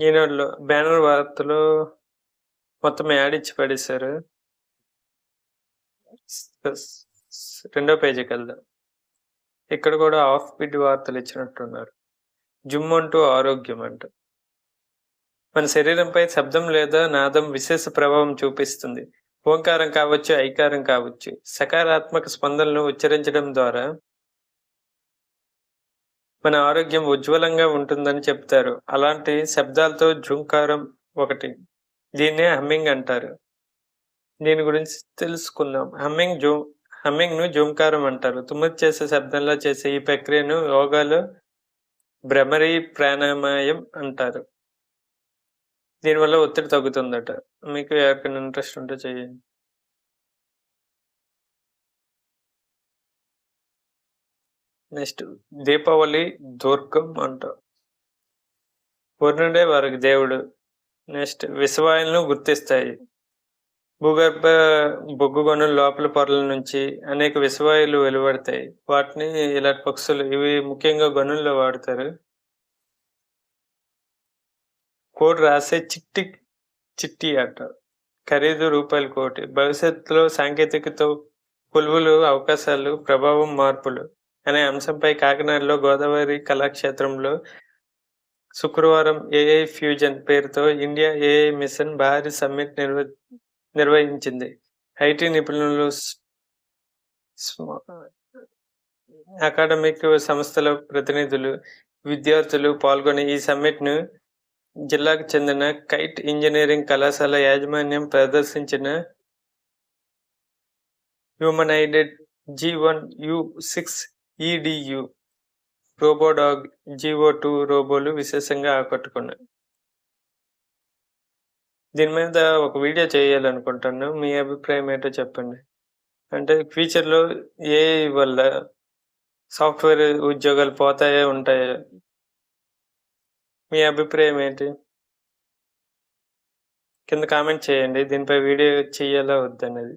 ఈనాడులో బ్యానర్ వార్తలు మొత్తం యాడ్ ఇచ్చి పడేశారు. రెండో పేజీకి వెళ్దాం. ఇక్కడ కూడా ఆఫ్ బిడ్ వార్తలు ఇచ్చినట్టున్నారు. జుమ్ అంటూ ఆరోగ్యం అంట. మన శరీరంపై శబ్దం లేదా నాదం విశేష ప్రభావం చూపిస్తుంది. ఓంకారం కావచ్చు ఐకారం కావచ్చు. సకారాత్మక స్పందనలు ఉచ్చరించడం ద్వారా మన ఆరోగ్యం ఉజ్వలంగా ఉంటుందని చెప్తారు. అలాంటి శబ్దాలతో జుంకారం ఒకటి. దీన్నే హమ్మింగ్ అంటారు. దీని గురించి తెలుసుకుందాం. హమ్మింగ్ జూ హమ్మింగ్ను జుంకారం అంటారు. తుమ్మిది చేసే శబ్దంలో చేసే ఈ ప్రక్రియను యోగాలో భ్రమరీ ప్రాణాయామం అంటారు. దీనివల్ల ఒత్తిడి తగ్గుతుందట. మీకు ఎవరికైనా ఇంట్రెస్ట్ ఉంటే చేయండి నెక్స్ట్ దీపావళి దుర్గం అంట. పూర్ణుడే వారికి దేవుడు. నెక్స్ట్ విశ్వాయులను గుర్తిస్తాయి. భూగర్భ బొగ్గు గనుల లోపల పొరల నుంచి అనేక విశ్వాయులు వెలువడతాయి. వాటిని ఇలాంటి పక్షులు ఇవి ముఖ్యంగా గనుల్లో వాడతారు. కోడ్ రాసే చిట్టి చిట్టి అట ఖరీదు రూపాయల కోటి. భవిష్యత్తులో సాంకేతికతో కొలువులు అవకాశాలు ప్రభావం మార్పులు. అనే అంశంపై కాకినాడలో గోదావరి కళాక్షేత్రంలో శుక్రవారం ఏఐ ఫ్యూజన్ పేరుతో ఇండియా ఏఐ మిషన్ భారీ సమ్మిట్ నిర్వ నిర్వహించింది. ఐటీ నిపుణులు అకాడమిక్ సంస్థల ప్రతినిధులు విద్యార్థులు పాల్గొని ఈ సమ్మిట్ను జిల్లాకు చెందిన కైట్ ఇంజనీరింగ్ కళాశాల యాజమాన్యం ప్రదర్శించిన humanoid G one U six EDU robodog Go two రోబోలు విశేషంగా ఆకట్టుకున్నాయి. దీని మీద ఒక వీడియో చేయాలనుకుంటాను మీ అభిప్రాయం ఏంటో చెప్పండి. అంటే ఫ్యూచర్లో ఏ వల్ల సాఫ్ట్వేర్ ఉద్యోగాలు పోతాయో ఉంటాయో? మీ అభిప్రాయం ఏంటి? కింద కామెంట్ చేయండి. దీనిపై వీడియో చేయాలా వద్దనేది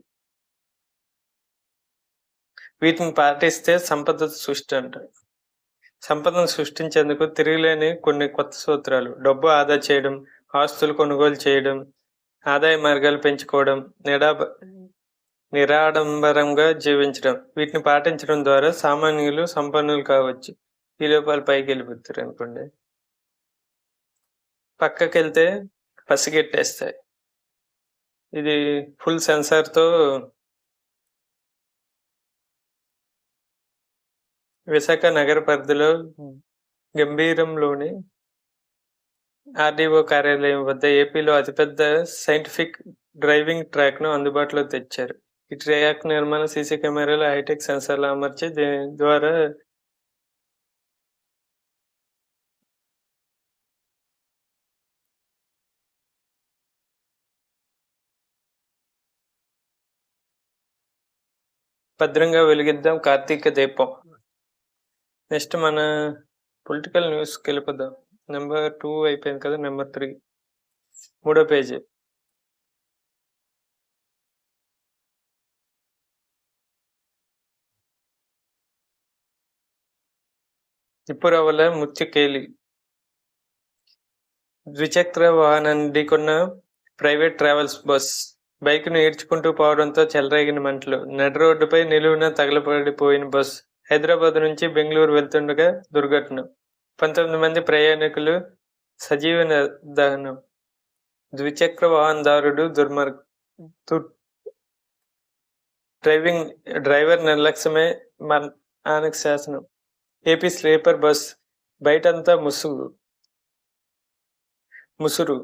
వీటిని పాటిస్తే సంపద సృష్టి అంటారు. సంపదను సృష్టించేందుకు తిరిగిలేని కొన్ని కొత్త సూత్రాలు. డబ్బు ఆదా చేయడం ఆస్తులు కొనుగోలు చేయడం ఆదాయ మార్గాలు పెంచుకోవడం నిడా నిరాడంబరంగా జీవించడం. వీటిని పాటించడం ద్వారా సామాన్యులు సంపన్నులు కావచ్చు. ఈ లోపాలు పైకి వెళ్ళిపోతారు అనుకోండి. పక్కకి వెళ్తే పసిగెట్టేస్తాయి. ఇది ఫుల్ సెన్సార్తో విశాఖ నగర పరిధిలో గంభీరంలోని ఆర్డీఓ కార్యాలయం వద్ద ఏపీలో అతిపెద్ద సైంటిఫిక్ డ్రైవింగ్ ట్రాక్ను అందుబాటులో తెచ్చారు. ఈ ట్రాక్ నిర్మాణ సీసీ కెమెరాలు హైటెక్ సెన్సార్లు అమర్చి దీని ద్వారా భద్రంగా వెలిగిద్దాం కార్తీక దీపం. నెక్స్ట్ మన పొలిటికల్ న్యూస్కి వెళ్ళిపోదాం. నెంబర్ టూ అయిపోయింది కదా నెంబర్ త్రీ. మూడో పేజీ. తిప్పురవల ముత్యకేలి. ద్విచక్ర వాహనాన్ని ఢీకొన్న ప్రైవేట్ ట్రావెల్స్ బస్. బైక్ను ఈడ్చుకుంటూ పోవడంతో చెలరేగిన మంటలు. నడి రోడ్డుపై నిలువున తగలపడిపోయిన బస్. హైదరాబాద్ నుంచి బెంగళూరు వెళ్తుండగా దుర్ఘటన. పంతొమ్మిది మంది ప్రయాణికులు సజీవ దహనం. ద్విచక్ర వాహనదారుడు దుర్మార్గ డ్రైవింగ్ డ్రైవర్ నిర్లక్ష్యమే మరణానికి శాసనం. ఏపీ స్లీపర్ బస్ బయటంతా ముసుగు ముసురు.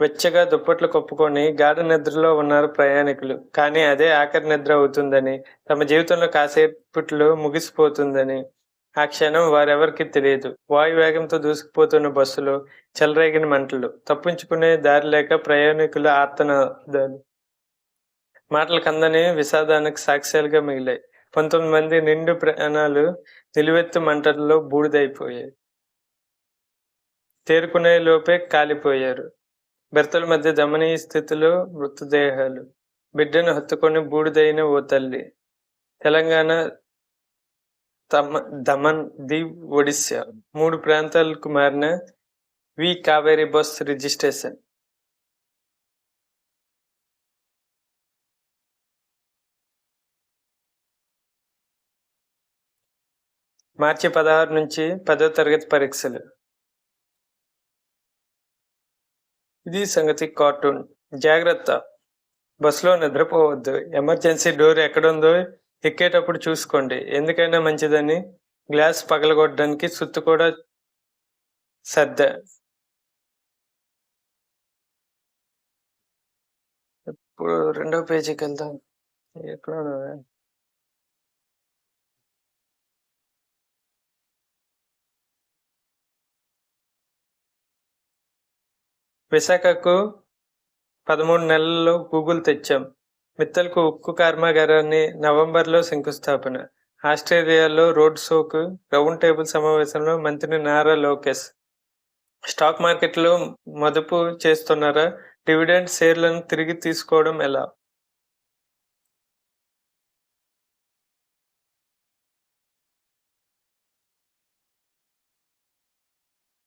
వెచ్చగా దుప్పట్లు కప్పుకొని గాఢ నిద్రలో ఉన్నారు ప్రయాణికులు. కానీ అదే ఆఖరి నిద్ర అవుతుందని తమ జీవితంలో కాసేపట్లో ముగిసిపోతుందని. ఆ క్షణం వారెవరికి తెలియదు. వాయు వేగంతో దూసుకుపోతున్న బస్సులో చెలరేగిన మంటలు. తప్పించుకునే దారి లేక ప్రయాణికుల ఆర్తనాదాలు మాటలు కందని విషాదానికి సాక్ష్యాలుగా మిగిలాయి. పంతొమ్మిది మంది నిండు ప్రాణాలు నిలువెత్తు మంటల్లో బూడిదైపోయాయి. తేరుకునే లోపే కాలిపోయారు. భర్తల మధ్య దమనీయ స్థితిలో మృతదేహాలు. బిడ్డను హత్తుకొని బూడిదైన ఓ తల్లి. తెలంగాణ తమ దమన్ దీవ్ ఒడిశా మూడు ప్రాంతాలకు మారిన వి కావేరి బస్ రిజిస్ట్రేషన్. మార్చి పదహారు నుంచి పదో తరగతి పరీక్షలు. ఇది సంగతి కార్టూన్. జాగ్రత్త. బస్సులో నిద్రపోవద్దు. ఎమర్జెన్సీ డోర్ ఎక్కడుందో ఎక్కేటప్పుడు చూసుకోండి. ఎందుకైనా మంచిదని. గ్లాస్ పగలగొట్టడానికి సుత్తు కూడా సర్ద ఇప్పుడు రెండో పేజీకి వెళ్దాం ఎక్కడ విశాఖకు పదమూడు నెలల్లో గూగుల్ తెచ్చాం. మిత్తల్కు ఉక్కు కర్మాగారాన్ని నవంబర్లో శంకుస్థాపన. ఆస్ట్రేలియాలో రోడ్ షోకు రౌండ్ టేబుల్ సమావేశంలో మంత్రి నారా లోకేష్. స్టాక్ మార్కెట్లో మదుపు చేస్తున్నారా? డివిడెండ్ షేర్లను తిరిగి తీసుకోవడం ఎలా?